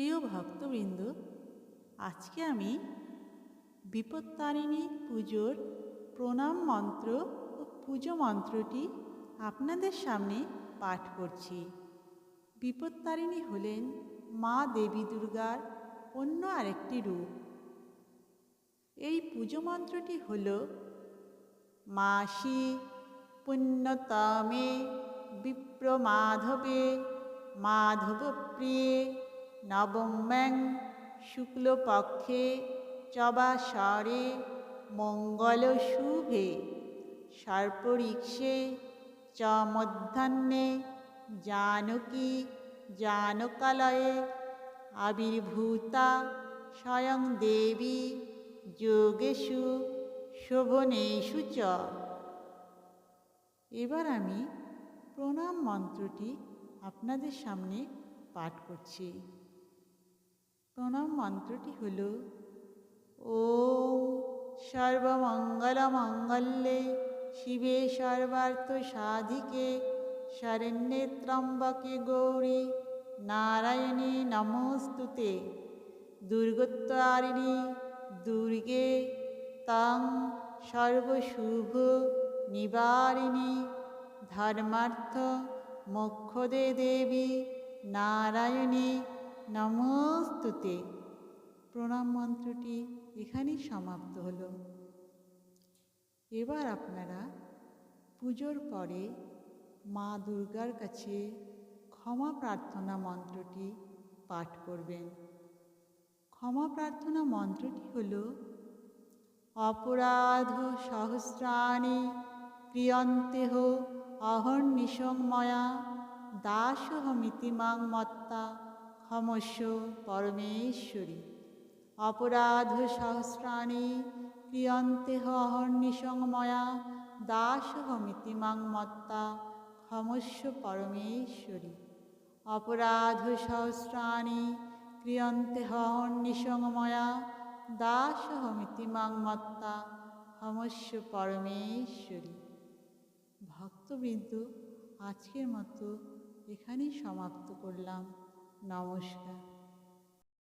প্রিয় ভক্তবৃন্দ, আজকে আমি বিপত্তারিণী পুজোর প্রণাম মন্ত্র ও পুজো মন্ত্রটি আপনাদের সামনে পাঠ করছি। বিপত্তারিণী হলেন মা দেবী দুর্গার অন্য আরেকটি রূপ। এই পুজো মন্ত্রটি হল, মাসি পুণ্যতমে বিপ্রমাধবে, মাধবপ্রিয়ে নবম্যাং শুক্লপক্ষে চবাসরে মঙ্গল শুভে সর্পরিক্ষে চ মধ্যাহ্নে জানকী জানকালয়ে আবির্ভূতা স্বয়ং দেবী যোগেষু শোভনেষু চ। এবার আমি প্রণাম মন্ত্রটি আপনাদের সামনে পাঠ করছি। প্রণাম মন্ত্রটি হল ও সর্বমঙ্গলমঙ্গলে শিবে সর্বার্থ সাধিকে শরণ্যে ত্রম্বকে গৌরী নারায়ণী নমস্তুতে। দুর্গত্বারিণী দুর্গে তাং সর্বশুভ নিবারিণী ধর্মার্থ মোক্ষদে দেবী নারায়ণী নমস্তুতে। প্রণাম মন্ত্রটি এখানেই সমাপ্ত হলো। এবার আপনারা পুজোর পরে মা দুর্গার কাছে ক্ষমা প্রার্থনা মন্ত্রটি পাঠ করবেন। ক্ষমা প্রার্থনা মন্ত্রটি হল, অপরাধ সহস্রাণি ক্রিয়ন্তেহ অহর্নিশং ময়া দাসহমিতি মাং মত্তা ক্ষমস্য পরমেশ্বরী। অপরাধ সহস্রাণি ক্রিয়ন্তেহ অহর্নিশং ময়া দাসহমিতি মাং মত্তা ক্ষমস্য পরমেশ্বরী। অপরাধ সহস্রাণি ক্রিয়ন্তে হর্নিশং ময়া দাসহমিতি মাং মত্তা ক্ষমস্য পরমেশ্বরী। ভক্তবৃন্দ, আজকের মতো এখানেই সমাপ্ত করলাম। নমস্কার